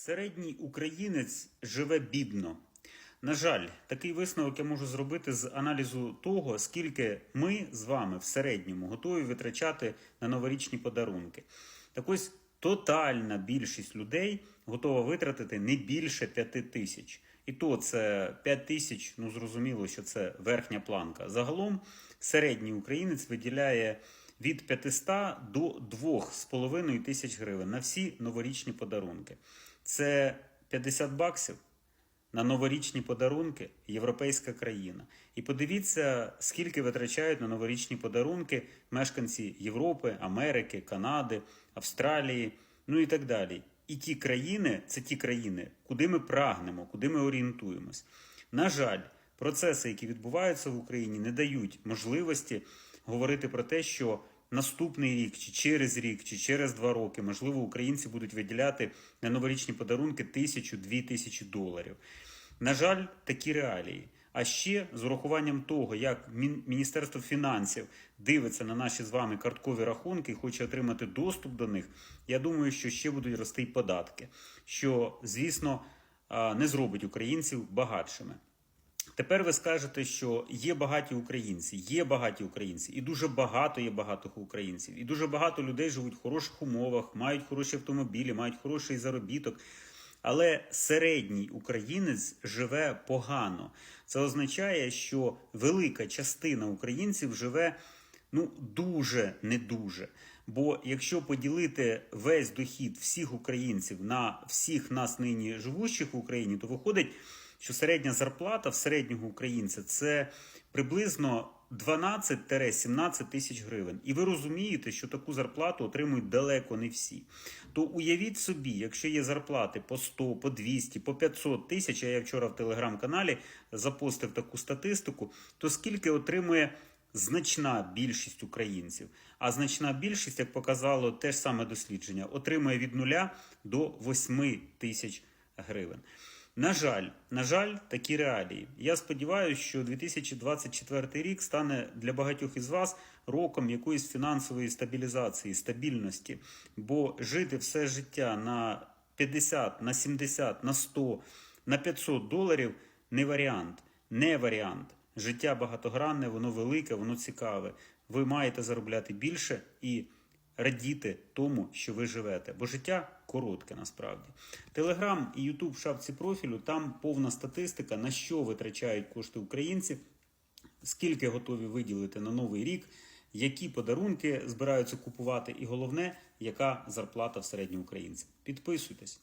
Середній українець живе бідно. На жаль, такий висновок я можу зробити з аналізу того, скільки ми з вами в середньому готові витрачати на новорічні подарунки. Так ось тотальна більшість людей готова витратити не більше 5 тисяч. І то це 5 тисяч, ну зрозуміло, що це верхня планка. Загалом середній українець виділяє від 500 до 2,5 тисяч гривень на всі новорічні подарунки. Це 50 баксів на новорічні подарунки європейська країна. І подивіться, скільки витрачають на новорічні подарунки мешканці Європи, Америки, Канади, Австралії, ну і так далі. І ті країни, це ті країни, куди ми прагнемо, куди ми орієнтуємось. На жаль, процеси, які відбуваються в Україні, не дають можливості говорити про те, що наступний рік, чи через рік, чи через два роки, можливо, українці будуть виділяти на новорічні подарунки тисячу-дві тисячі доларів. На жаль, такі реалії. А ще з урахуванням того, як Міністерство фінансів дивиться на наші з вами карткові рахунки і хоче отримати доступ до них, я думаю, що ще будуть рости й податки, що, звісно, не зробить українців багатшими. Тепер ви скажете, що є багаті українці, є багаті українці, і дуже багато є багатих українців, і дуже багато людей живуть в хороших умовах, мають хороші автомобілі, мають хороший заробіток. Але середній українець живе погано. Це означає, що велика частина українців живе ну дуже не дуже. Бо якщо поділити весь дохід всіх українців на всіх нас нині живущих в Україні, то виходить, що середня зарплата в середнього українця це приблизно 12-17 тисяч гривень. І ви розумієте, що таку зарплату отримують далеко не всі. То уявіть собі, якщо є зарплати по 100, по 200, по 500 тисяч, а я вчора в телеграм-каналі запостив таку статистику, то скільки отримує значна більшість українців? А значна більшість, як показало те ж саме дослідження, отримує від 0 до 8 тисяч гривень. На жаль, на жаль, такі реалії. Я сподіваюся, що 2024 рік стане для багатьох із вас роком якоїсь фінансової стабілізації, стабільності, бо жити все життя на 50, на 70, на 100, на 500 доларів не варіант, не варіант. Життя багатогранне, воно велике, воно цікаве. Ви маєте заробляти більше і радіти тому, що ви живете, бо життя коротке насправді. Телеграм і Ютуб в шапці профілю там повна статистика, на що витрачають кошти українці, скільки готові виділити на новий рік, які подарунки збираються купувати, і головне, яка зарплата в середньоукраїнця. Підписуйтесь.